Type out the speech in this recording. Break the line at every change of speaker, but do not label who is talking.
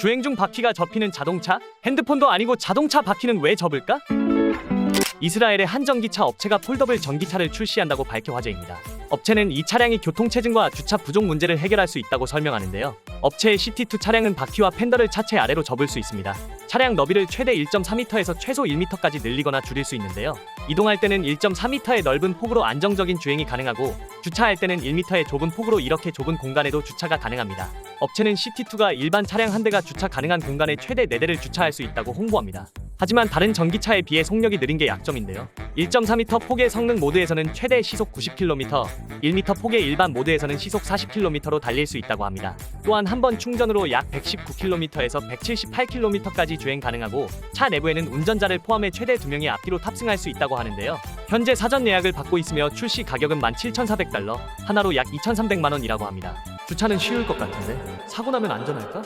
주행 중 바퀴가 접히는 자동차? 핸드폰도 아니고 자동차 바퀴는 왜 접을까? 이스라엘의 한 전기차 업체가 폴더블 전기차를 출시한다고 밝혀 화제입니다. 업체는 이 차량이 교통체증과 주차 부족 문제를 해결할 수 있다고 설명하는데요. 업체의 시티2 차량은 바퀴와 팬더를 차체 아래로 접을 수 있습니다. 차량 너비를 최대 1.4m에서 최소 1m까지 늘리거나 줄일 수 있는데요. 이동할 때는 1.4m의 넓은 폭으로 안정적인 주행이 가능하고 주차할 때는 1m의 좁은 폭으로 이렇게 좁은 공간에도 주차가 가능합니다. 업체는 시티2가 일반 차량 한 대가 주차 가능한 공간에 최대 4대를 주차할 수 있다고 홍보합니다. 하지만 다른 전기차에 비해 속력이 느린 게 약점인데요. 1.4m 폭의 성능 모드에서는 최대 시속 90km, 1m 폭의 일반 모드에서는 시속 40km로 달릴 수 있다고 합니다. 또한 한 번 충전으로 약 119km에서 178km까지 주행 가능하고 차 내부에는 운전자를 포함해 최대 2명이 앞뒤로 탑승할 수 있다고 하는데요. 현재 사전 예약을 받고 있으며 출시 가격은 17,400달러, 하나로 약 2,300만 원이라고 합니다. 주차는 쉬울 것 같은데 사고 나면 안전할까?